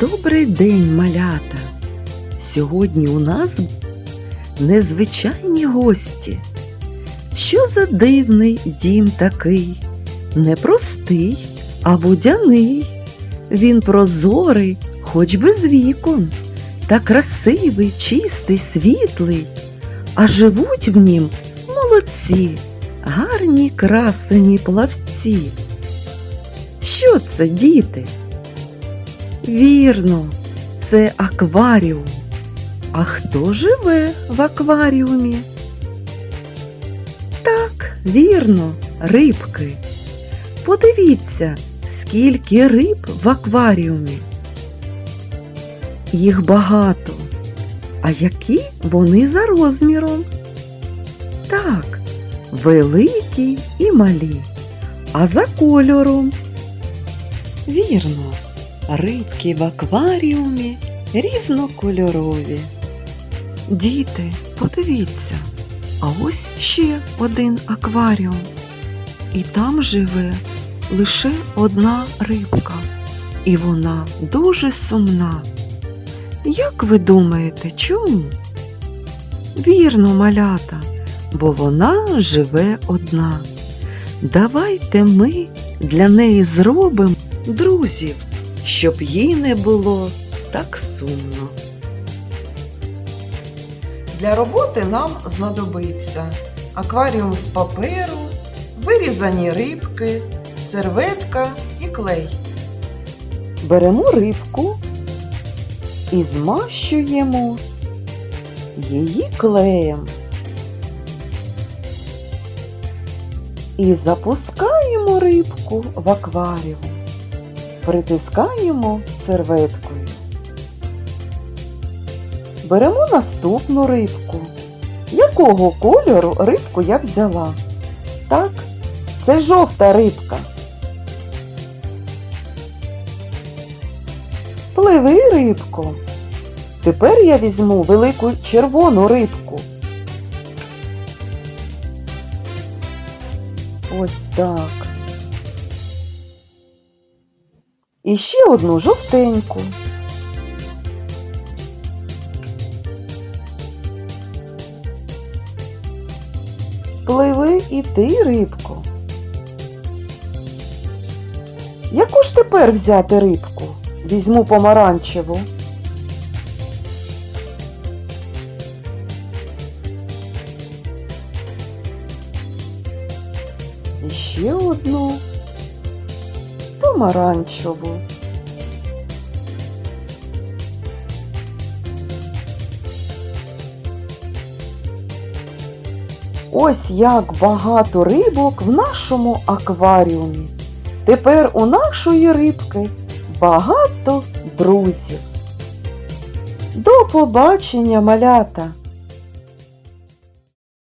Добрий день, малята! Сьогодні у нас незвичайні гості. Що за дивний дім такий? Не простий, а водяний. Він прозорий, хоч без вікон, та красивий, чистий, світлий, а живуть в нім молодці, гарні красені плавці. Що це, діти? Вірно, це акваріум. А хто живе в акваріумі? Так, вірно, рибки. Подивіться, скільки риб в акваріумі. Їх багато. А які вони за розміром? Так, великі і малі. А за кольором? Вірно, рибки в акваріумі різнокольорові. Діти, подивіться, а ось ще один акваріум. І там живе лише одна рибка, і вона дуже сумна. Як ви думаєте, чому? Вірно, малята, бо вона живе одна. Давайте ми для неї зробимо друзів, щоб їй не було так сумно. Для роботи нам знадобиться акваріум з паперу, вирізані рибки, серветка і клей. Беремо рибку і змащуємо її клеєм. І запускаємо рибку в акваріум. Притискаємо серветкою. Беремо наступну рибку. Якого кольору рибку я взяла? Так, це жовта рибка. Пливи, рибко. Тепер я візьму велику червону рибку. Ось так. І ще одну жовтеньку. Пливи і ти, рибко. Яку ж тепер взяти рибку? Візьму помаранчеву. І ще одну помаранчеву. Ось як багато рибок в нашому акваріумі. Тепер у нашої рибки багато друзів. До побачення, малята!